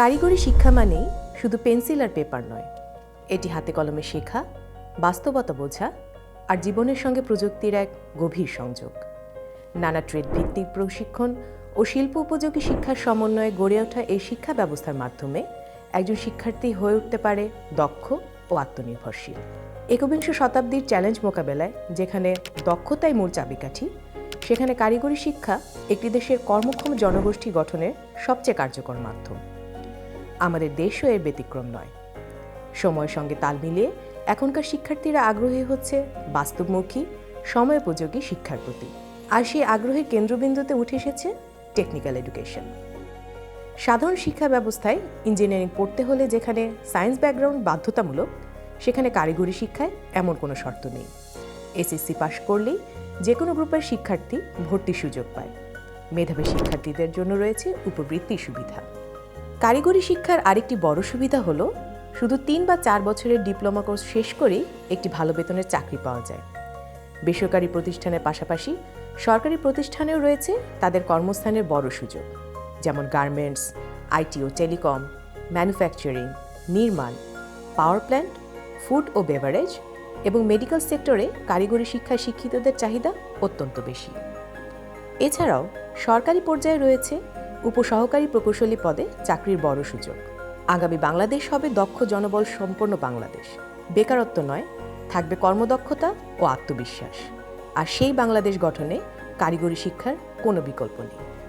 কারিগরি শিক্ষা মানেই শুধু পেন্সিল আর পেপার নয়। এটি হাতে কলমে শেখা, বাস্তবতা বোঝা আর জীবনের সঙ্গে প্রযুক্তির এক গভীর সংযোগ। নানা ট্রেড ভিত্তিক প্রশিক্ষণ ও শিল্প উপযোগী শিক্ষার সমন্বয়ে গড়ে ওঠা এই শিক্ষা ব্যবস্থার মাধ্যমে একজন শিক্ষার্থী হয়ে উঠতে পারে দক্ষ ও আত্মনির্ভরশীল। একবিংশ শতাব্দীর চ্যালেঞ্জ মোকাবেলায় যেখানে দক্ষতাই মূল চাবিকাঠি, সেখানে কারিগরি শিক্ষা একটি দেশের কর্মক্ষম জনগোষ্ঠী গঠনের সবচেয়ে কার্যকর মাধ্যম। আমাদের দেশও এর ব্যতিক্রম নয়। সময়ের সঙ্গে তাল মিলিয়ে এখনকার শিক্ষার্থীরা আগ্রহী হচ্ছে বাস্তবমুখী, সময়োপযোগী শিক্ষার প্রতি। আর সেই আগ্রহের কেন্দ্রবিন্দুতে উঠে এসেছে টেকনিক্যাল এডুকেশন সাধারণ শিক্ষা ব্যবস্থায় ইঞ্জিনিয়ারিং পড়তে হলে যেখানে সায়েন্স ব্যাকগ্রাউন্ড বাধ্যতামূলক, সেখানে কারিগরি শিক্ষায় এমন কোনো শর্ত নেই। এসএসসি পাশ করলেই যে কোনো গ্রুপের শিক্ষার্থী ভর্তির সুযোগ পায়। মেধাবী শিক্ষার্থীদের জন্য রয়েছে উপবৃত্তি সুবিধা। কারিগরি শিক্ষার আরেকটি বড় সুবিধা হলো, শুধু তিন বা চার বছরের ডিপ্লোমা কোর্স শেষ করেই একটি ভালো বেতনের চাকরি পাওয়া যায়। বেসরকারি প্রতিষ্ঠানের পাশাপাশি সরকারি প্রতিষ্ঠানেও রয়েছে তাদের কর্মস্থানের বড় সুযোগ, যেমন গার্মেন্টস, আইটি ও টেলিকম, ম্যানুফ্যাকচারিং, নির্মাণ, পাওয়ার প্ল্যান্ট, ফুড ও বেভারেজ এবং মেডিকেল সেক্টরে কারিগরি শিক্ষায় শিক্ষিতদের চাহিদা অত্যন্ত বেশি। এছাড়াও সরকারি পর্যায়ে রয়েছে উপসহকারী প্রকৌশলী পদে চাকরির বড় সুযোগ। আগামী বাংলাদেশ হবে দক্ষ জনবল সম্পন্ন বাংলাদেশ। বেকারত্ব নয়, থাকবে কর্মদক্ষতা ও আত্মবিশ্বাস। আর সেই বাংলাদেশ গঠনে কারিগরি শিক্ষার কোনো বিকল্প নেই।